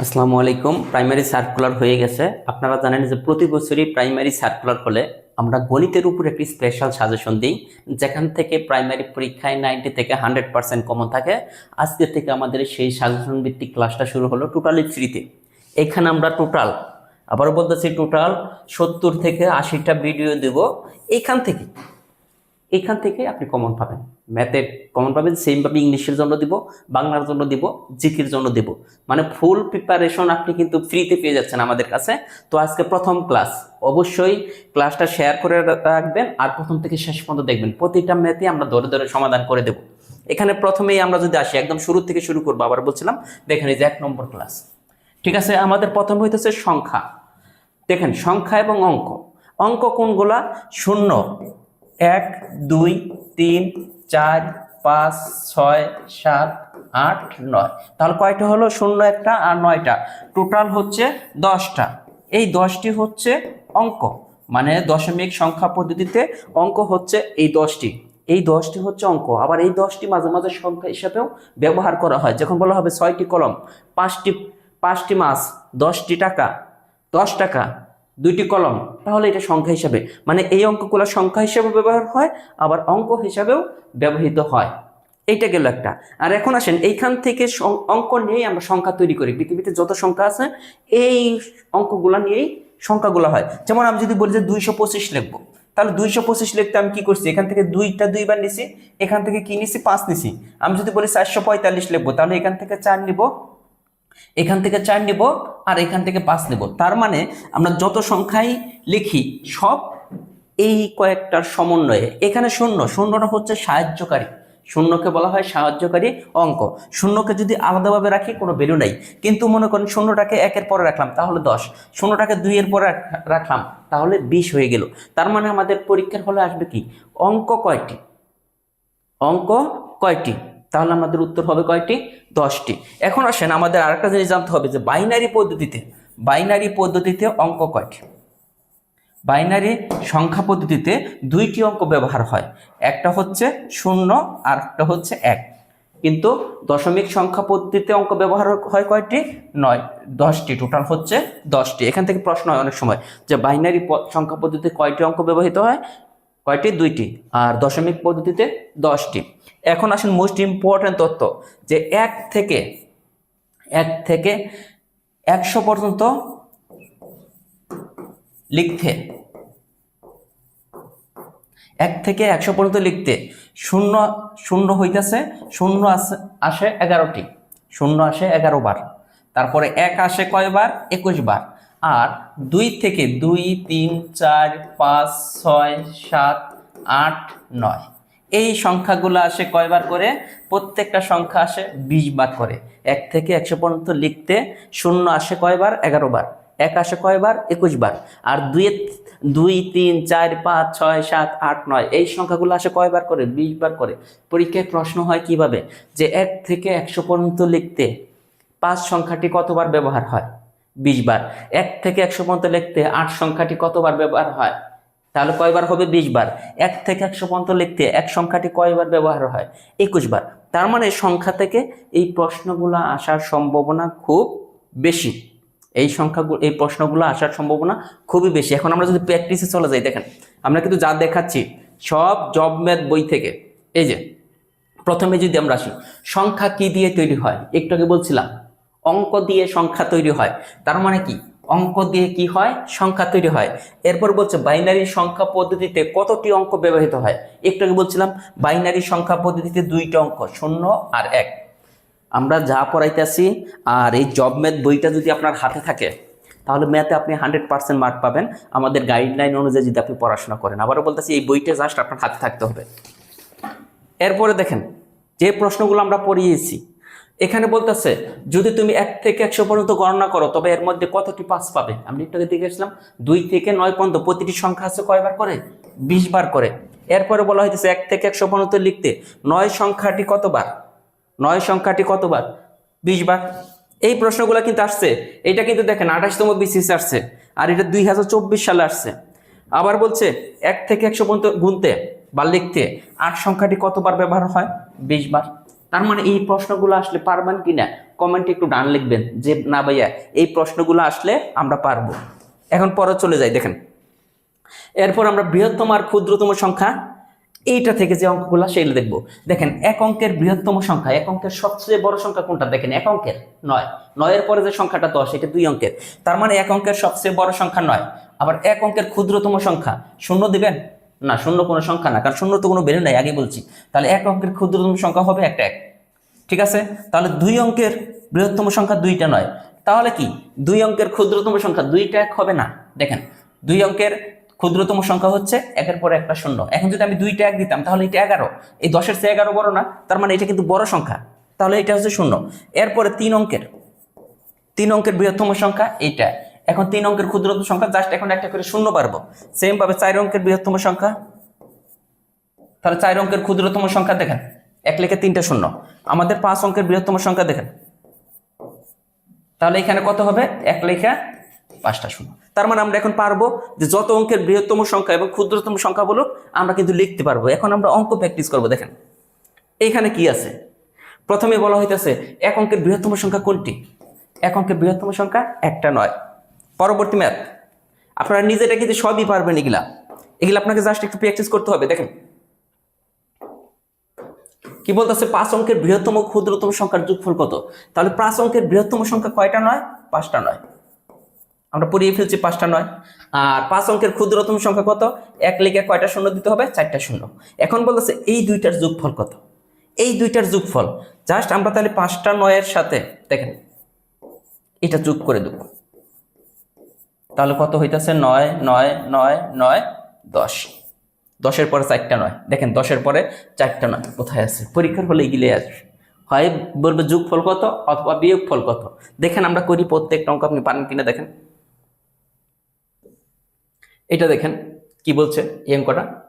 আসসালামু আলাইকুম। Primary circular হয়ে গেছে। আপনারা জানেন যে প্রতি বছরই প্রাইমারি সার্কুলার হলে আমরা গণিতের উপর একটি স্পেশাল সাজেশন দিই, যেখান থেকে প্রাইমারি পরীক্ষায় নাইনটি থেকে হান্ড্রেড পার্সেন্ট কমন থাকে। আজকে থেকে আমাদের সেই সাজেশন ভিত্তিক ক্লাসটা শুরু হলো টোটালি ফ্রিতে এখানে আমরা টোটাল আবারও বলতেছি টোটাল সত্তর থেকে আশিটা ভিডিও দেব। এখান থেকে এখান থেকে আপনি কমন পাবেন। ম্যাথের কমন পাবেন সেমভাবে ইংলিশের জন্য দিব, বাংলার জন্য দিব জিকির জন্য দিব। মানে ফুল প্রিপারেশন আপনি কিন্তু ফ্রিতে পেয়ে যাচ্ছেন আমাদের কাছে। তো আজকে প্রথম ক্লাস অবশ্যই ক্লাসটা শেয়ার করে রাখবেন আর প্রথম থেকে শেষ পর্যন্ত দেখবেন। প্রতিটা ম্যাথে আমরা ধরে ধরে সমাধান করে দেব। এখানে প্রথমেই আমরা যদি আসি, একদম শুরু থেকে শুরু করব, আবার বলছিলাম, দেখেন এই যে এক নম্বর ক্লাস ঠিক আছে, আমাদের প্রথম হইতেছে সংখ্যা। দেখেন, সংখ্যা এবং অঙ্ক। অঙ্ক কোনগুলা? শূন্য। এক, দুই, তিন, চার, পাঁচ, ছয়, সাত, আট, নয়। তাহলে কয়টা হলো? শূন্য একটা আর নয়টা। টোটাল হচ্ছে দশটা। এই দশটি হচ্ছে অঙ্ক। মানে দশমিক সংখ্যা পদ্ধতিতে অঙ্ক হচ্ছে এই দশটি। এই দশটি হচ্ছে অঙ্ক। আবার এই দশটি মাঝে মাঝে সংখ্যা হিসাবেও ব্যবহার করা হয়। যখন বলা হবে ছয়টি কলম, পাঁচটি পাঁচটি মাছ, দশটি টাকা, দশ টাকা দুইটি কলম, তাহলে এটা সংখ্যা হিসাবে। মানে এই অঙ্কগুলো সংখ্যা হিসাবে ব্যবহার হয়, আবার অঙ্ক হিসাবেও ব্যবহৃত হয়। এইটা গেল একটা। আর এখন আসেন, এইখান থেকে অঙ্ক নিয়েই আমরা সংখ্যা তৈরি করি। পৃথিবীতে যত সংখ্যা আছে, এই অঙ্কগুলো নিয়েই সংখ্যাগুলো হয়। যেমন আমি যদি বলি যে দুইশো পঁচিশ লিখব, তাহলে দুইশো পঁচিশ লিখতে আমি কি করছি? এখান থেকে দুইটা দুইবার নিছি, এখান থেকে কি নিছি? পাঁচ নিছি। আমি যদি বলি চারশো পঁয়তাল্লিশ লিখব, তাহলে এখান থেকে চার নিব এখান থেকে চার নেব আর এখান থেকে পাঁচ নেব। তার মানে আমরা যত সংখ্যাই লিখি, সব এই কয়েকটার সমন্বয়ে। এখানে শূন্য, শূন্যটা হচ্ছে সাহায্যকারী। শূন্যকে বলা হয় সাহায্যকারী অঙ্ক। শূন্যকে যদি আলাদাভাবে রাখি, কোনো ভ্যালু নাই। কিন্তু মনে করেন শূন্যটাকে একের পরে রাখলাম, তাহলে দশ। শূন্যটাকে দুইয়ের পরে রাখ- রাখলাম, তাহলে বিশ হয়ে গেল। তার মানে আমাদের পরীক্ষার হলে আসবে কি? অঙ্ক কয়টি? অঙ্ক কয়টি? তাহলে আমাদের উত্তর হবে কয়টি? দশটি। এখন আসেন আমাদের আরেকটা জিনিস জানতে হবে যে বাইনারি পদ্ধতিতে বাইনারি পদ্ধতিতে অঙ্ক কয়টি? বাইনারি সংখ্যা পদ্ধতিতে দুইটি অঙ্ক ব্যবহার হয়। একটা হচ্ছে শূন্য আর একটা হচ্ছে এক। কিন্তু দশমিক সংখ্যা পদ্ধতিতে অঙ্ক ব্যবহার হয় কয়টি? নয়, দশটি। টোটাল হচ্ছে দশটি। এখান থেকে প্রশ্ন হয় অনেক সময় যে বাইনারি সংখ্যা পদ্ধতিতে কয়টি অঙ্ক ব্যবহৃত হয়? কয়টি? দুইটি। আর দশমিক পদ্ধতিতে দশটি। এখন আসেন মোস্ট ইম্পর্ট্যান্ট তথ্য, যে এক থেকে এক থেকে একশো পর্যন্ত লিখতে, এক থেকে একশো পর্যন্ত লিখতে শূন্য শূন্য হইতেছে, শূন্য আসে আসে এগারোটি, শূন্য আসে এগারো বার। তারপরে এক আসে কয়বার? একুশ বার। আর দুই থেকে দুই, তিন, চার, পাঁচ, ছয়, সাত, আট, নয়। এই সংখ্যাগুলো আসে কয়বার করে? প্রত্যেকটা সংখ্যা আসে বিশ বার করে। এক থেকে একশো পর্যন্ত লিখতে শূন্য আসে কয়বার? এগারো বার। এক আসে কয়বার? একুশ বার। আর দুই দুই, তিন, চার, পাঁচ, ছয়, সাত, আট, নয়, এই সংখ্যাগুলো আসে কয়বার করে? বিশ বার করে। পরীক্ষায় প্রশ্ন হয় কীভাবে? যে এক থেকে একশো পর্যন্ত লিখতে পাঁচ সংখ্যাটি কতবার ব্যবহার হয়? বিশ বার। এক থেকে একশো পর্যন্ত লিখতে আট সংখ্যাটি কতবার ব্যবহার হয়? তাহলে কয়বার হবে? বিশ বার। এক থেকে একশো পর্যন্ত লিখতে এক সংখ্যাটি কয়বার ব্যবহার হয়? একুশ বার। তার মানে সংখ্যা থেকে এই প্রশ্নগুলো আসার সম্ভাবনা খুব বেশি। এই সংখ্যাগুলো, এই প্রশ্নগুলো আসার সম্ভাবনা খুবই বেশি। এখন আমরা যদি প্র্যাকটিসে চলে যাই, দেখেন, আমরা কিন্তু যা দেখাচ্ছি, সব জব ম্যাথ বই থেকে। এই যে, প্রথমে যদি আমরা আসি, সংখ্যা কি দিয়ে তৈরি হয়? একটু আগে বলছিলাম অঙ্ক দিয়ে সংখ্যা তৈরি হয়। তার মানে কি? অঙ্ক দিয়ে কি হয়? সংখ্যা তৈরি হয়। এরপর বলছে বাইনারি সংখ্যা পদ্ধতিতে কতটি অঙ্ক ব্যবহৃত হয়? একটু আগে বলছিলাম, বাইনারি সংখ্যা পদ্ধতিতে দুইটা অঙ্ক, শূন্য আর এক। আমরা যা পড়াইতেছি, আর এই জব ম্যাথ বইটা যদি আপনার হাতে থাকে, তাহলে ম্যাথে আপনি হান্ড্রেড পার্সেন্ট মার্ক পাবেন। আমাদের গাইডলাইন অনুযায়ী যদি আপনি পড়াশোনা করেন। আবারও বলতেছি, এই বইটা জাস্ট আপনার হাতে থাকতে হবে। এরপরে দেখেন, যে প্রশ্নগুলো আমরা পড়িয়েছি এখানে বলতেছে, যদি তুমি এক থেকে একশো পর্যন্ত গণনা করো, তবে এর মধ্যে কতটি পাস পাবে? আমি একটু দেখে গেছিলাম, দুই থেকে নয় পর্যন্ত প্রতিটি সংখ্যা আছে কয়বার করে? বিশ বার করে। এরপরে বলা হইতেছে, এক থেকে একশো পর্যন্ত লিখতে নয় সংখ্যাটি কতবার? নয় সংখ্যাটি কতবার? বিশ বার। এই প্রশ্নগুলো কিন্তু আসছে। এটা কিন্তু দেখেন, আঠাশতম বিসিএস আসছে, আর এটা দুই হাজার চব্বিশ সালে আসছে। আবার বলছে, এক থেকে একশো পর্যন্ত গুনতে বা লিখতে আট সংখ্যাটি কতবার ব্যবহার হয়? বিশ বার। তার মানে এই প্রশ্নগুলো আসলে পারবেন কিনা? কমেন্টে একটু ডান লিখবেন যে, না ভাইয়া, এই প্রশ্নগুলো আসলে আমরা পারব। এখন পরে চলে যাই, দেখেন। এরপর আমরা বৃহত্তম আর ক্ষুদ্রতম সংখ্যা, এইটা থেকে যে অঙ্কগুলো সেগুলো দেখব। দেখেন, এক অঙ্কের বৃহত্তম সংখ্যা, এক অঙ্কের সবচেয়ে বড় সংখ্যা কোনটা? দেখেন, এক অঙ্কের, নয়। নয়ের পরে যে সংখ্যাটা দশ এটা দুই অঙ্কের। তার মানে এক অঙ্কের সবচেয়ে বড় সংখ্যা নয়। আবার এক অঙ্কের ক্ষুদ্রতম সংখ্যা, শূন্য দিবেন? না, শূন্য কোনো সংখ্যা না, কারণ শূন্য তো কোনো বেরো নাই আগে বলছি। তাহলে এক অঙ্কের ক্ষুদ্রতম সংখ্যা হবে একটা এক। ঠিক আছে? তাহলে দুই অঙ্কের বৃহত্তম সংখ্যা দুইটা নয়। তাহলে কি? দুই অঙ্কের ক্ষুদ্রতম সংখ্যা দুইটা এক হবে না? দেখেন, দুই অঙ্কের ক্ষুদ্রতম সংখ্যা হচ্ছে একের পরে একটা শূন্য। এখন যদি আমি দুইটা এক দিতাম, তাহলে এটা এগারো। এই দশের চেয়ে এগারো বড় না, তার মানে এটা কিন্তু বড় সংখ্যা। তাহলে এটা হচ্ছে শূন্য। এরপরে তিন অঙ্কের তিন অঙ্কের বৃহত্তম সংখ্যা এইটা। এখন তিন অঙ্কের ক্ষুদ্রতম সংখ্যা জাস্ট এখন একটা করে শূন্য পারব। সেম ভাবে চার অঙ্কের বৃহত্তম সংখ্যা। তাহলে চার অঙ্কের ক্ষুদ্রতম সংখ্যা দেখেন, এক লেখে তিনটা শূন্য। আমাদের পাঁচ অঙ্কের বৃহত্তম সংখ্যা দেখেন। তাহলে এখানে কত হবে? এক লেখা পাঁচটা শূন্য। তার মানে আমরা এখন পারব যে যত অঙ্কের বৃহত্তম সংখ্যা এবং ক্ষুদ্রতম সংখ্যা বলুক, আমরা কিন্তু লিখতে পারব। এখন আমরা অঙ্ক প্র্যাকটিস করব, দেখেন। এইখানে কি আছে? প্রথমে বলা হইতেছে, এক অঙ্কের বৃহত্তম সংখ্যা কোনটি? এক অঙ্কের বৃহত্তম সংখ্যা একটা নয়। পরবর্তী ম্যাথ আপনারা নিজেরা কিন্তু সবই পারবেন এগুলা। এগুলা আপনাকে জাস্ট একটু প্র্যাকটিস করতে হবে, দেখেন। কি বলতেছে? পাঁচ অঙ্কের বৃহত্তম ক্ষুদ্রতম সংখ্যার যোগফল কত? তাহলে পাঁচ অঙ্কের বৃহত্তম সংখ্যা কয়টা নয়? পাঁচটা নয়। আমরা পড়িয়ে ফেলছি পাঁচটা নয়। আর পাঁচ অঙ্কের ক্ষুদ্রতম সংখ্যা কত? এক লিখে কয়টা শূন্য দিতে হবে? চারটা শূন্য। এখন বলতেছে, এই দুইটার যোগফল কত? এই দুইটার যোগফল। জাস্ট আমরা তাহলে পাঁচটা নয়ের সাথে, দেখেন, এটা যোগ করে দেব। তাহলে কত হইতেছে? নয় নয় নয় নয়, দশ। দশের পরে চারটা নয়। দেখেন, দশের পরে চারটা নয়। কোথায় আছে? পরীক্ষার হলে এগুলো আসবে। হয় বলবে যোগ ফল কত অথবা বিয়োগ ফল কত? দেখেন, আমরা করি প্রত্যেকটা অঙ্ক। আপনি পারেন কিনা দেখেন। এটা দেখেন, কি বলছে এই অঙ্কটা?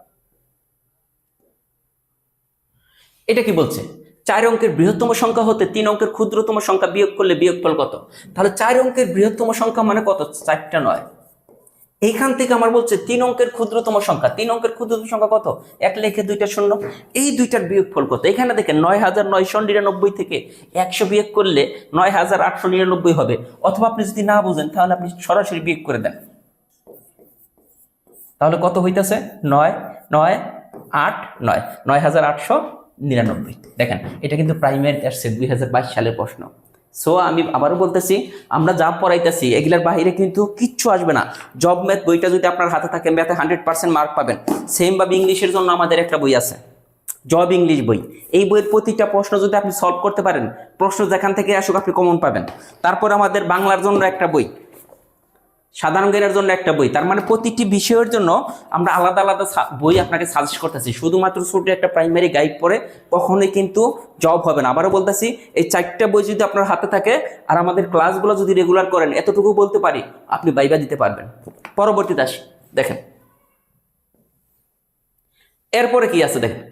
এটা কি বলছে? চার অঙ্কের বৃহত্তম সংখ্যা হতে তিন অঙ্কের ক্ষুদ্রতম সংখ্যা বিয়োগ করলে বিয়োগফল কত? তাহলে চার অঙ্কের বৃহত্তম সংখ্যা মানে কত? চারটা নয়। এইখান থেকে আমার বলছে তিন অঙ্কের ক্ষুদ্রতম সংখ্যা। তিন অঙ্কের ক্ষুদ্রতম সংখ্যা কত? এক লেখে দুইটা শূন্য। এই দুইটার বিয়োগফল কত? এখানে দেখেন নয় হাজার নয়শো নিরানব্বই থেকে একশো বিয়োগ করলে নয় হাজার আটশো নিরানব্বই হবে। অথবা আপনি যদি না বুঝেন, তাহলে আপনি সরাসরি বিয়োগ করে দেন। তাহলে কত হইতেছে? নয় নয়, আট, নয়। নয় হাজার আটশো নিরানব্বই। দেখেন, এটা কিন্তু প্রাইমারি আসছে দুই হাজার বাইশ সালের প্রশ্ন। সো আমি আবারও বলতেছি, আমরা যা পড়াইতেছি, এগুলার বাইরে কিন্তু কিচ্ছু আসবে না। জব ম্যাথ বইটা যদি আপনার হাতে থাকে ম্যাথে হান্ড্রেড পার্সেন্ট মার্ক পাবেন। সেম ভাবে ইংলিশের জন্য আমাদের একটা বই আছে। জব ইংলিশ বই। এই বইয়ের প্রতিটা প্রশ্ন যদি আপনি সলভ করতে পারেন, প্রশ্ন যেখান থেকে আসুক আপনি কমন পাবেন। তারপর আমাদের বাংলার জন্য একটা বই। সাধারণ জ্ঞানের জন্য একটা বই। তার মানে প্রতিটি বিষয়ের জন্য আমরা আলাদা আলাদা বই আপনাকে সাজেস্ট করতেছি। শুধুমাত্র ছোট একটা প্রাইমারি গাইড পড়ে কখনোই কিন্তু জব হবে না। আবারও বলতেছি, এই চারটা বই যদি আপনার হাতে থাকে আর আমাদের ক্লাসগুলো যদি রেগুলার করেন, এতটুকু বলতে পারি, আপনি বাইবা দিতে পারবেন। পরবর্তীতে আসি, দেখেন। এরপরে কি আছে দেখেন?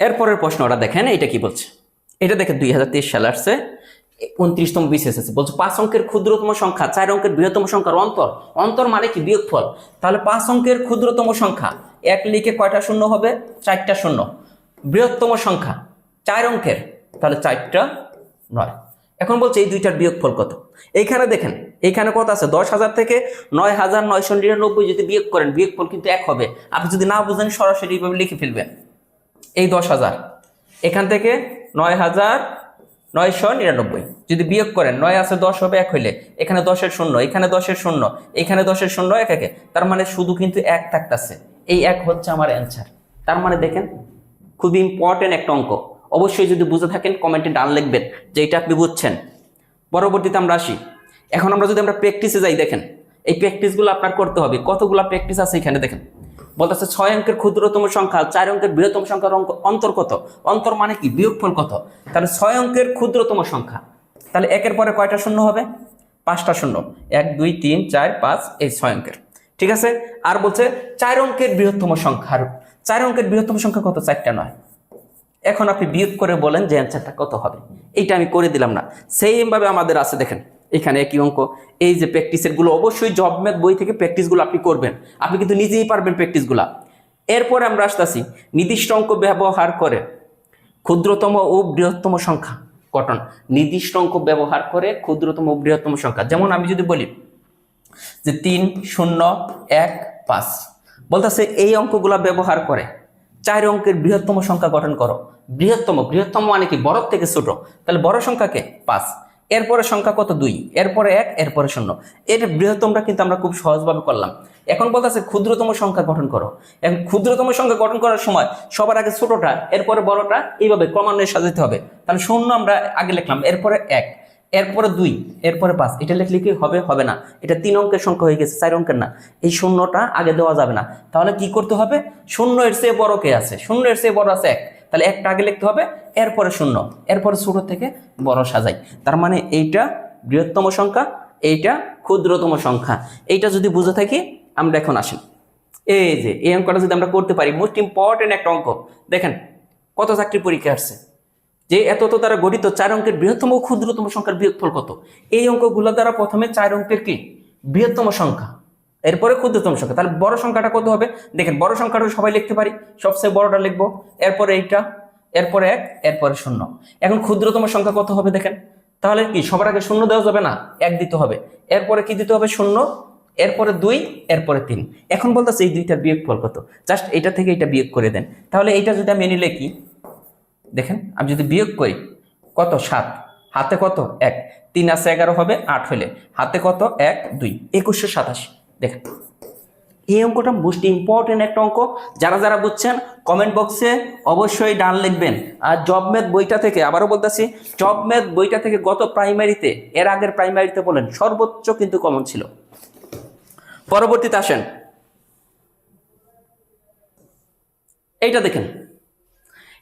এরপরের প্রশ্নটা দেখেন এটা কি বলছে? এটা দেখেন দুই হাজার তেইশ সালে আসছে, উনত্রিশতম বিশেষ আছে বলছে পাঁচ অঙ্কের ক্ষুদ্রতম সংখ্যা, চার অঙ্কের বৃহত্তম সংখ্যার অন্তর। অন্তর মানে কি? বিয়োগফল। তাহলে পাঁচ অঙ্কের ক্ষুদ্রতম সংখ্যা, এক লিখে কয়টা শূন্য হবে? চারটা শূন্য। বৃহত্তম সংখ্যা, চার অঙ্কের, তাহলে চারটা নয়। এখন বলছে এই দুইটার বিয়োগফল কত? এইখানে দেখেন, এইখানে কত আছে? দশ হাজার থেকে নয় হাজার নয়শো নিরানব্বই যদি বিয়োগ করেন, বিয়োগফল কিন্তু এক হবে। আপনি যদি না বুঝেন, সরাসরি এইভাবে লিখে ফেলবেন। এই দশ হাজার। এখান থেকে নয় হাজার নয়শো নিরানব্বই। যদি বিয়োগ করেন, নয় আছে দশ হবে, এক হইলে এখানে দশের শূন্য, এখানে দশের শূন্য, এখানে দশের শূন্য, এক একে। তার মানে শুধু কিন্তু এক থাকতেছে। এই এক হচ্ছে আমার অ্যান্সার তার মানে দেখেন খুবই ইম্পর্টেন্ট একটা অঙ্ক। অবশ্যই যদি বুঝে থাকেন কমেন্টে ডান লিখবেন যে এটা আপনি বুঝছেন। পরবর্তীতে আমরা আসি। এখন আমরা যদি আমরা প্র্যাকটিসে যাই, দেখেন, এই প্র্যাকটিসগুলো আপনার করতে হবে। কতগুলো প্র্যাকটিস আছে এখানে, দেখেন। বলতেছে ছয় অঙ্কের ক্ষুদ্রতম সংখ্যা, চার অঙ্কের বৃহত্তম সংখ্যার অঙ্ক, অন্তর কত? অন্তর মানে কি? বিয়োগফল কত? তাহলে ছয় অঙ্কের ক্ষুদ্রতম সংখ্যা। তাহলে একের পরে কয়টা শূন্য হবে? পাঁচটা শূন্য। এক, দুই, তিন, চার, পাঁচ, এই ছয় অঙ্কের। ঠিক আছে? আর বলছে চার অঙ্কের বৃহত্তম সংখ্যার, চার অঙ্কের বৃহত্তম সংখ্যা কত? চারটা নয়। এখন আপনি বিয়োগ করে বলেন যে অ্যান্সারটা কত হবে। এইটা আমি করে দিলাম না। সেম ভাবে আমাদের আছে, দেখেন। এখানে একই অঙ্ক। এই যে প্র্যাকটিসেরগুলো, অবশ্যই জব ম্যাথ বই থেকে প্র্যাকটিসগুলো আপনি করবেন। আপনি কিন্তু নিজেই পারবেন প্র্যাকটিসগুলা এরপরে আমরা আসতেছি, নির্দিষ্ট অঙ্ক ব্যবহার করে ক্ষুদ্রতম ও বৃহত্তম সংখ্যা গঠন। নির্দিষ্ট অঙ্ক ব্যবহার করে ক্ষুদ্রতম ও বৃহত্তম সংখ্যা। যেমন আমি যদি বলি যে তিন, শূন্য, এক, পাঁচ। বলতেছে এই অঙ্কগুলা ব্যবহার করে চার অঙ্কের বৃহত্তম সংখ্যা গঠন করো। বৃহত্তম বৃহত্তম মানে কি? বড় থেকে ছোট। তাহলে বড় সংখ্যাকে পাঁচ। এরপরে সংখ্যা কত? দুই। এরপরে এক, এরপরে শূন্য। এর বৃহত্তমটা কিন্তু আমরা খুব সহজভাবে করলাম। এখন বলতেছে ক্ষুদ্রতম সংখ্যা গঠন করো। এখন ক্ষুদ্রতম সংখ্যা গঠন করার সময় সবার আগে ছোটটা, এরপরে বড়টা, এইভাবে ক্রমান্বয়ে সাজাতে হবে। তাহলে শূন্য আমরা আগে লিখলাম, এরপরে এক, এরপরে দুই, এরপরে পাঁচ। এটা লিখলে কি হবে? হবে না। এটা তিন অঙ্কের সংখ্যা হয়ে গেছে, চার অঙ্কের না। এই শূন্যটা আগে দেওয়া যাবে না। তাহলে কি করতে হবে? শূন্য এর চেয়ে বড় কে আছে? শূন্য এর চেয়ে বড় আছে এক। তাহলে একটা আগে লিখতে হবে, এরপরে শূন্য। এরপরে ছোট থেকে বড় সাজাই। তার মানে এইটা বৃহত্তম সংখ্যা, এইটা ক্ষুদ্রতম সংখ্যা। এইটা যদি বুঝে থাকি, আমরা এখন আসেন। এই যে, এই অঙ্কটা যদি আমরা করতে পারি মোস্ট ইম্পর্টেন্ট একটা অঙ্ক। দেখেন, কত চাকরি পরীক্ষা আসছে? যে এত তো দ্বারা গঠিত, চার অঙ্কের বৃহত্তম ও ক্ষুদ্রতম সংখ্যার বিয়োগফল কত? এই অঙ্কগুলো দ্বারা প্রথমে চার অঙ্কের কি? বৃহত্তম সংখ্যা। এরপরে ক্ষুদ্রতম সংখ্যা, তাহলে বড় সংখ্যাটা কত হবে? দেখেন, বড় সংখ্যাটা সবাই লিখতে পারি, সবচেয়ে বড়টা লিখব, এরপরে এইটা, এরপরে এক, এরপরে শূন্য। এখন ক্ষুদ্রতম সংখ্যা কত হবে দেখেন? তাহলে কি, সবার আগে শূন্য দেওয়া যাবে না? এক দিতে হবে। এরপরে কি দিতে হবে? শূন্য, এরপরে দুই, এরপরে তিন। এখন বলতেছে এই দুইটার বিয়োগফল কত? জাস্ট এটা থেকে এটা বিয়োগ করে দেন। তাহলে এইটা যদি আমি এনে লিখি, দেখেন, আমি যদি বিয়োগ করি, কত? সাত। হাতে কত? এক। তিন আছে এগারো হবে, আট হলে। হাতে কত? এক, দুই। একুশশো সাতাশি। দেখেন এই অঙ্কটা মোস্ট ইম্পর্টেন্ট একটা অঙ্ক। যারা যারা বুঝছেন কমেন্ট বক্সে অবশ্যই ডান লিখবেন। আর জব ম্যাথ বইটা থেকে আবারও বলতেছি জব ম্যাথ বইটা থেকে গত প্রাইমারিতে এর আগের প্রাইমারিতে বলেন, সর্বোচ্চ কিন্তু কমন ছিল। পরবর্তীতে আসেন। এইটা দেখেন।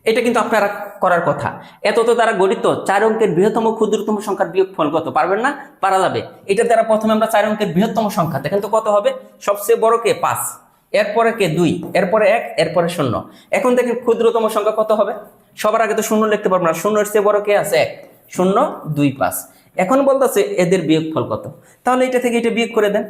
এটা কিন্তু আপনারা করার কথা। এত তো দ্বারা গঠিত, চার অঙ্কের বৃহত্তম ক্ষুদ্রতম সংখ্যার বিয়োগ ফল কত? পারবেন না? পারা যাবে। এটা দ্বারা প্রথমে আমরা চার অঙ্কের বৃহত্তম সংখ্যা, দেখেন তো কত হবে? সবচেয়ে বড় কে? পাঁচ। এরপরে কে? দুই। এরপরে এক, এরপরে শূন্য। এখন দেখেন ক্ষুদ্রতম সংখ্যা কত হবে? সবার আগে তো শূন্য লিখতে পারব না। শূন্যের চেয়ে বড় কে আছে? এক। শূন্য, দুই, পাঁচ। এখন বলতেছে এদের বিয়োগ ফল কত? তাহলে এটা থেকে এটা বিয়োগ করে দেন।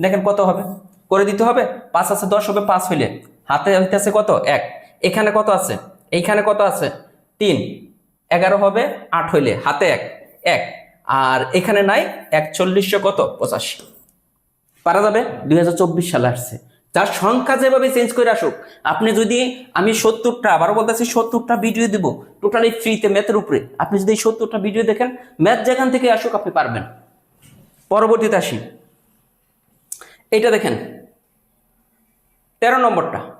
দেখেন কত হবে? করে দিতে হবে। পাঁচ আছে, দশ হবে, পাঁচ হইলে। হাতে হইতেছে কত? এক। এখানে কত আছে? এইখানে কত আছে? তিন। এগারো হবে আট হইলে হাতে এক। এক। আর এখানে নাই একচল্লিশশো কত? পঁচাশি। পারা যাবে? দুই সালে আসছে। যার সংখ্যা যেভাবে চেঞ্জ করে আসুক, আপনি যদি আমি সত্তরটা, আবারও বলতেছি সত্তরটা ভিডিও দিব টোটালি ফ্রিতে ম্যাথের উপরে। আপনি যদি এই সত্তরটা ভিডিও দেখেন ম্যাথ যেখান থেকে আসুক আপনি পারবেন। পরবর্তীতে আসি। এইটা দেখেন। তেরো নম্বরটা।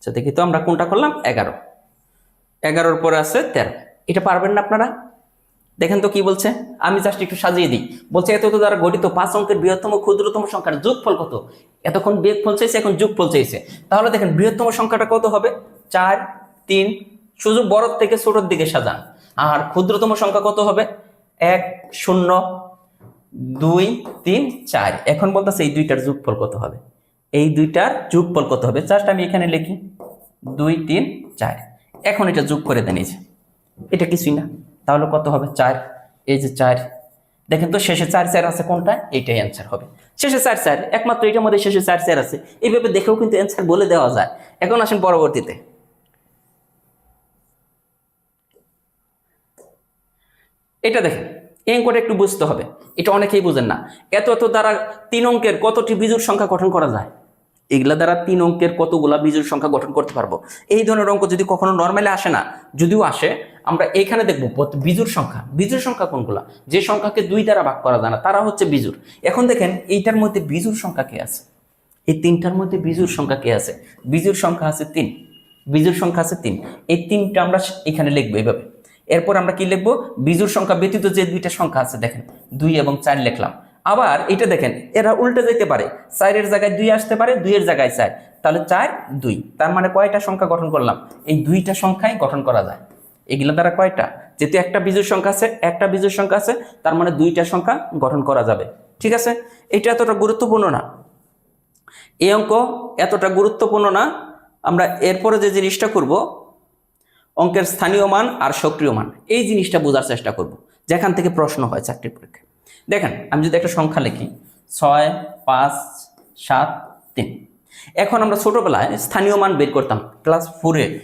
আচ্ছা দেখি তো আমরা কোনটা করলাম? এগারো। এগারোর পরে আছে তেরো। এটা পারবেন না আপনারা? দেখেন তো কি বলছে? আমি জাস্ট একটু সাজিয়ে দিই। বলছে, এত দ্বারা গঠিত, পাঁচ অঙ্কের বৃহত্তম, ক্ষুদ্রতম সংখ্যার যোগফল কত? এতক্ষণ বিয়োগফল চাইছে, এখন যোগফল চাইছে। তাহলে দেখেন, বৃহত্তম সংখ্যাটা কত হবে? চার, তিন শুধু বড় থেকে ছোটোর দিকে সাজান। আর ক্ষুদ্রতম সংখ্যা কত হবে? এক, শূন্য, দুই, তিন, চার। এখন বলতেছে, এই দুইটার যোগফল কত হবে? এই দুইটার যোগফল কত হবে? জাস্ট আমি এখানে লিখি। দুই, তিন, চার। এখন এটা যোগ করে দেন এই যে। এটা কিছুই না। তাহলে কত হবে? চার। এই যে চার। দেখেন তো শেষে চার চার আছে কোনটা? এইটাই অ্যান্সার হবে। শেষে চার চার। একমাত্র এটার মধ্যে শেষে চার চার আছে। এইভাবে দেখেও কিন্তু অ্যান্সার বলে দেওয়া যায়। এখন আসেন পরবর্তীতে। এটা দেখেন। এই অঙ্কটা একটু বুঝতে হবে। এটা অনেকেই বুঝেন না। এত এত দ্বারা তিন অঙ্কের কতটি বিজুর সংখ্যা গঠন করা যায়? এগুলা দ্বারা তিন অঙ্কের কতগুলা বিজুর সংখ্যা গঠন করতে পারব? এই ধরনের অঙ্ক যদি কখনো নর্মালি আসে না, যদিও আসে, আমরা এখানে দেখব বিজুর সংখ্যা। বিজুর সংখ্যা কোনগুলা? যে সংখ্যাকে দুই দ্বারা ভাগ করা যায় না, তারা হচ্ছে বিজুর এখন দেখেন, এইটার মধ্যে বিজুর সংখ্যা কে আছে? এই তিনটার মধ্যে বিজুর সংখ্যা কে আছে? বিজুর সংখ্যা আছে তিন। বিজুর সংখ্যা আছে তিন। এই তিনটা আমরা এখানে লিখব এইভাবে। এরপর আমরা কি লিখব? বিজুর সংখ্যা ব্যতীত যে দুইটা সংখ্যা আছে, দেখেন, দুই এবং চার লিখলাম। আবার এটা দেখেন, এরা উল্টে যেতে পারে। চারের জায়গায় দুই আসতে পারে, দুইয়ের জায়গায় চার। তাহলে চার, দুই। তার মানে কয়টা সংখ্যা গঠন করলাম? এই দুইটা সংখ্যাই গঠন করা যায়। এগুলো দ্বারা কয়টা? যেহেতু একটা বিজুর সংখ্যা আছে, একটা বিজুর সংখ্যা আছে, তার মানে দুইটা সংখ্যা গঠন করা যাবে। ঠিক আছে? এটা এতটা গুরুত্বপূর্ণ না। এই অঙ্ক এতটা গুরুত্বপূর্ণ না। আমরা এরপরে যে জিনিসটা করব, অঙ্কের স্থানীয় মান আর সক্রিয় মান। এই জিনিসটা বোঝার চেষ্টা করব, যেখান থেকে প্রশ্ন হয় চাকরির পরীক্ষায়। দেখেন, আমি যদি একটা সংখ্যা লিখি, ছয়, পাঁচ, সাত, তিন। এখন আমরা ছোটবেলায় স্থানীয় মান বের করতাম, ক্লাস ফোরে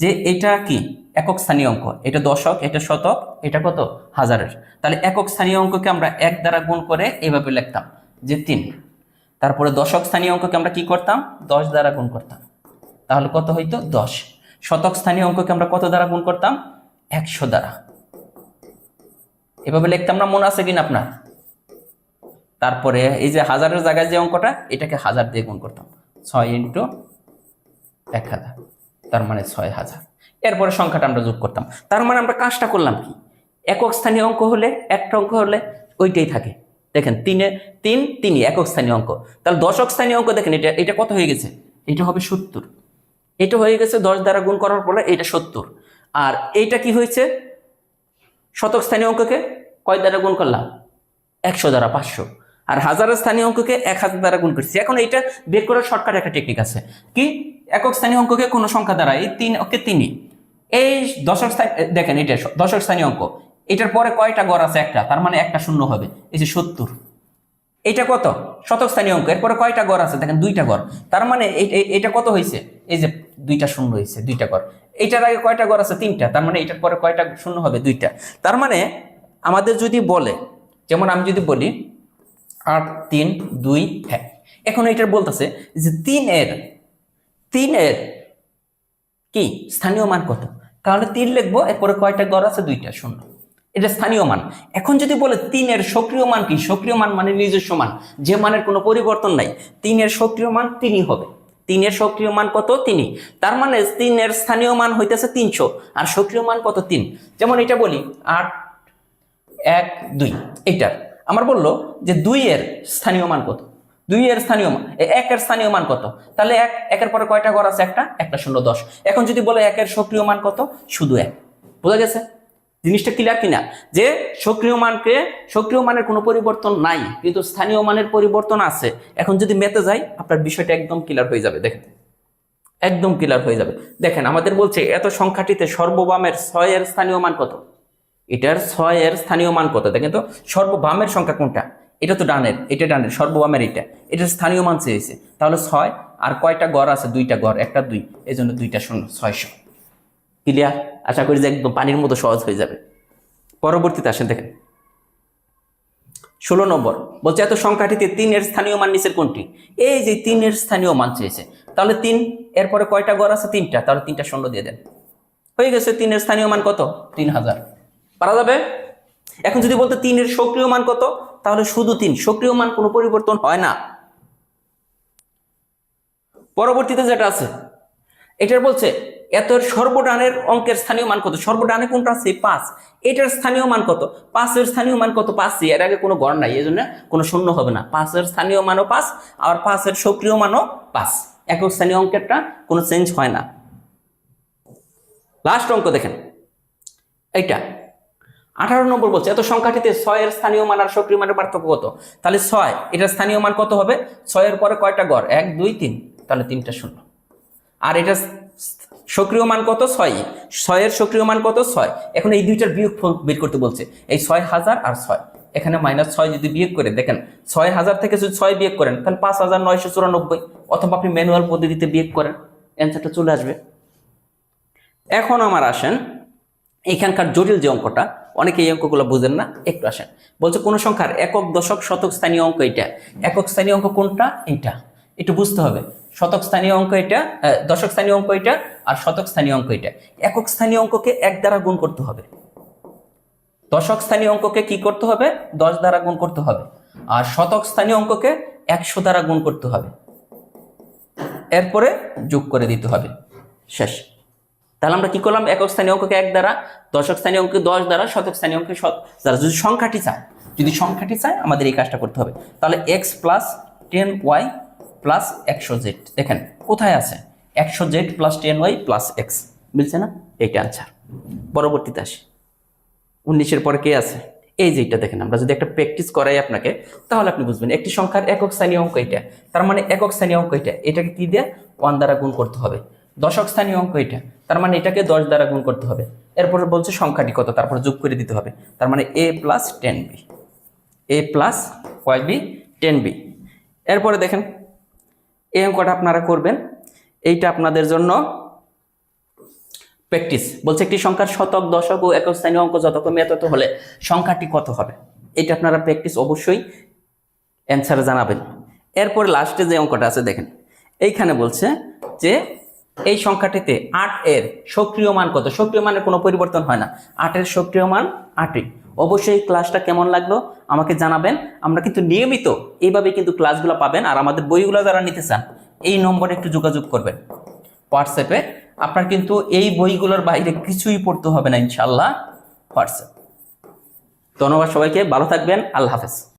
যে এটা কি? একক স্থানীয় অঙ্ক। এটা দশক, এটা শতক, এটা কত? হাজারের। তাহলে একক স্থানীয় অঙ্ককে আমরা এক দ্বারা গুণ করে এইভাবে লিখতাম, যে তিন। তারপরে দশক স্থানীয় অঙ্ককে আমরা কি করতাম? দশ দ্বারা গুণ করতাম। তাহলে কত হইতো? দশ। শতক স্থানীয় অঙ্ককে আমরা কত দ্বারা গুণ করতাম? একশো দ্বারা। এভাবে লিখতাম না মনে আছে কিনা আপনার? তারপরে এই যে হাজারের জায়গায় যে অঙ্কটা, এটাকে হাজার দিয়ে গুণ করতাম। ছয় ইন্টু এক হাজার, তার মানে ছয় হাজার। এরপরে সংখ্যাটা আমরা যোগ করতাম। তার মানে আমরা কাজটা করলাম কি? একক স্থানীয় অঙ্ক হলে, একটা অঙ্ক হলে ওইটাই থাকে। দেখেন, তিনে, তিন, তিনই, একক স্থানীয় অঙ্ক। তাহলে দশক স্থানীয় অঙ্ক দেখেন, এটা এটা কত হয়ে গেছে? এটা হবে সত্তর। এটা হয়ে গেছে দশ দ্বারা গুণ করার পরে এটা সত্তর। আর এইটা কি হয়েছে? শতক স্থানীয় অঙ্ককে কয় দ্বারা গুণ করলাম? একশো দ্বারা পাঁচশো। আর হাজারের স্থানীয় অঙ্ককে এক হাজার দ্বারা গুণ করছি। এখন এইটা বের করার শর্টকাট একটা টেকনিক আছে। কি? একক স্থানীয় অঙ্ককে কোনো সংখ্যা দ্বারা এই তিন ওকে তিনই। এই দশক স্থান দেখেন এটা দশক স্থানীয় অঙ্ক। এটার পরে কয়টা গড় আছে? একটা। তার মানে একটা শূন্য হবে। এই যে সত্তর। এটা কত? শতক স্থানীয় অঙ্ক। এরপরে কয়টা গড় আছে? দেখেন দুইটা গড়। তার মানে এটা কত হয়েছে এই যে দুইটা শূন্য হয়েছে দুইটা গড়। এইটার আগে কয়টা গড় আছে? তিনটা। তার মানে এটার পরে কয়টা শূন্য হবে? দুইটা। তার মানে আমাদের যদি বলে, যেমন আমি যদি বলি, আট, তিন, দুই, এক। এখন এটার বলতেছে যে তিন এর তিন এর কি? স্থানীয় মান কত? তাহলে তিন লিখব, এরপরে কয়টা গড় আছে? দুইটা, শূন্য। এটা স্থানীয় মান। এখন যদি বলে তিনের সক্রিয় মান কি? সক্রিয় মান মানে নিজস্ব মান। যে মানের কোনো পরিবর্তন নাই। তিনের সক্রিয় মান তিনই হবে। তিনের সক্রিয় মান কত? তিনি। তার মানে তিনের স্থানীয় মান হইতেছে তিনশো। আর সক্রিয় মান কত? তিন। যেমন এটা বলি, আট, এক, দুই। এইটার আমার বলল যে দুই এর স্থানীয় মান কত? দুই এর স্থানীয় মান একের স্থানীয় মান কত? তাহলে এক, একের পরে কয়টা ঘর আছে? একটা একটা শূন্য দশ। এখন যদি বলে একের সক্রিয় মান কত? শুধু এক। বোঝা গেছে? জিনিসটা ক্লিয়ার কিনা? যে সক্রিয় মানকে, সক্রিয় মানের কোনো পরিবর্তন নাই, কিন্তু স্থানীয় মানের পরিবর্তন আছে। এখন যদি মেতে যাই, আপনার বিষয়টা একদম ক্লিয়ার হয়ে যাবে, দেখেন। একদম ক্লিয়ার হয়ে যাবে। দেখেন, আমাদের বলছে, এত সংখ্যাটিতে সর্ববামের ছয়ের স্থানীয় মান কত? এটার ছয়ের স্থানীয় মান কত? দেখেন তো, সর্ববামের সংখ্যা কোনটা? এটা তো ডানের, এটা ডানের, সর্ববামের এটা এটার স্থানীয় মান চেয়েছে। তাহলে ছয় আর কয়টা গড় আছে? দুইটা গড়, একটা দুই। এই জন্য দুইটা শূন্য, ছয়শো। ক্লিয়ার আশা করি যে একদম পানির মতো সহজ হয়ে যাবে। পরবর্তীতে আসেন, দেখেন। ষোলো নম্বর, বলছে, এত সংখ্যাটিতে তিনের স্থানীয় মান নিচের কোনটি? এই যে তিনের স্থানীয় মান চেয়েছে। তাহলে তিন, এরপরে কয়টা গড় আছে? তিনটা। তাহলে তিনটা শূন্য দিয়ে দেন। হয়ে গেছে, তিনের স্থানীয় মান কত? তিন হাজার। পারা যাবে? এখন যদি বলতে তিনের সক্রিয় মান কত, তাহলে শুধু তিন। সক্রিয় মান কোনো পরিবর্তন হয় না। পরবর্তীতে যেটা আছে, এটার বলছে এত সর্বডানের অঙ্কের স্থানীয় মান কত? সর্বডানে কোনটা আছে? পাঁচ। এটার স্থানীয় মান কত? পাঁচের স্থানীয় মান কত? পাঁচ। এর আগে কোনো গড় নাই, এই জন্য কোনো শূন্য হবে না। পাঁচের স্থানীয় মানও পাঁচ আর পাঁচের সক্রিয় মানও পাঁচ। একক স্থানীয় অঙ্কেরটা কোনো চেঞ্জ হয় না। লাস্ট অঙ্ক দেখেন। এইটা। আঠারো নম্বর বলছে, এত সংখ্যাটিতে ছয়ের স্থানীয় মান আর সক্রিয় মানের পার্থক্য কত? তাহলে ছয়, এটার স্থানীয় মান কত হবে? ছয়ের পরে কয়টা গড়? এক, দুই, তিন। তাহলে তিনটা শূন্য। আর এটা সক্রিয় মান কত? ছয়। ছয়ের সক্রিয় মান কত? ছয়। এখন এই দুইটার বিয়োগ বের করতে বলছে। এই ছয় হাজার আর ছয়। এখানে মাইনাস ছয় যদি বিয়োগ করে, দেখেন, ছয় হাজার থেকে যদি ছয় বিয়োগ করেন, তাহলে পাঁচ হাজার নয়শো চুরানব্বই। অথবা আপনি ম্যানুয়াল পদ্ধতিতে বিয়োগ করেন অ্যান্সারটা চলে আসবে। এখন আমার আসেন, এখানকার জটিল যে অঙ্কটা, অনেকে এই অঙ্কগুলো বুঝেন না, একটু আসেন। বলছে, কোন সংখ্যার একক দশক শতক স্থানীয় অঙ্ক এটা একক স্থানীয় অঙ্ক কোনটা? এইটা। একটু বুঝতে হবে। শতক স্থানীয় অঙ্ক এটা দশক স্থানীয় অঙ্ক এটা আর শতক স্থানীয় অঙ্ক এটা। একক স্থানীয় অঙ্ককে এক দ্বারা গুণ করতে হবে। দশক স্থানীয় অঙ্ককে কি করতে হবে? দশ দ্বারা গুণ করতে হবে। আর শতক স্থানীয় অঙ্ককে একশো দ্বারা গুণ করতে হবে। এরপরে যোগ করে দিতে হবে। শেষ। তাহলে আমরা কি করলাম? একক স্থানীয় অঙ্ককে এক দ্বারা দশক স্থানীয় অঙ্ককে দশ দ্বারা শতক স্থানীয় অঙ্কে শত দ্বারা। যদি সংখ্যাটি চায়, যদি সংখ্যাটি চায়, আমাদের এই কাজটা করতে হবে। তাহলে X plus ten Y plus একশো জেড দেখেন, কোথায় আছে? একশো Z plus ten Y plus X মিলছে না? এইটা আনসার পরবর্তীতে আসি। উনিশের পরে কে আছে? এই যে এটা দেখেন, আমরা যদি একটা প্র্যাকটিস করাই আপনাকে, তাহলে আপনি বুঝবেন, একটি সংখ্যার একক স্থানীয় অঙ্ক এটা তার মানে একক স্থানীয় অঙ্ক এটা এটাকে কি দিয়ে? ওয়ান দ্বারা গুণ করতে হবে। দশক স্থানীয় অঙ্ক এটা তার মানে এটাকে দশ দ্বারা গুণ করতে হবে। এরপরে বলছে সংখ্যাটি কত? তারপর যোগ করে দিতে হবে। তার মানে A plus ten B A plus Y B ten B এরপরে দেখেন এই অঙ্কটা আপনারা করবেন। এইটা আপনাদের জন্য প্র্যাকটিস বলছে একটি সংখ্যার শতক, দশক ও একক স্থানীয় অঙ্ক যতক্রমে এত হলে সংখ্যাটি কত হবে? এটা আপনারা প্র্যাকটিস অবশ্যই অ্যান্সার জানাবেন। এরপর লাস্টে যে অঙ্কটা আছে দেখেন। এইখানে বলছে যে এই সংখ্যাটিতে আট এর সক্রিয় মান কত? সক্রিয় মানের কোনো পরিবর্তন হয় না। আটের সক্রিয় মান আটই। অবশ্যই ক্লাসটা কেমন লাগল আমাকে জানাবেন। আমরা কিন্তু নিয়মিত এইভাবে কিন্তু ক্লাসগুলো পাবেন আর আমাদের বইগুলো যারা নিতে চান, এই নম্বরে একটু যোগাযোগ করবেন। হোয়াটসঅ্যাপে আপনার কিন্তু এই বইগুলোর বাইরে কিছুই পড়তে হবে না ইনশাল্লাহ হোয়াটসঅ্যাপ ধন্যবাদ সবাইকে, ভালো থাকবেন, আল্লাহ হাফেজ।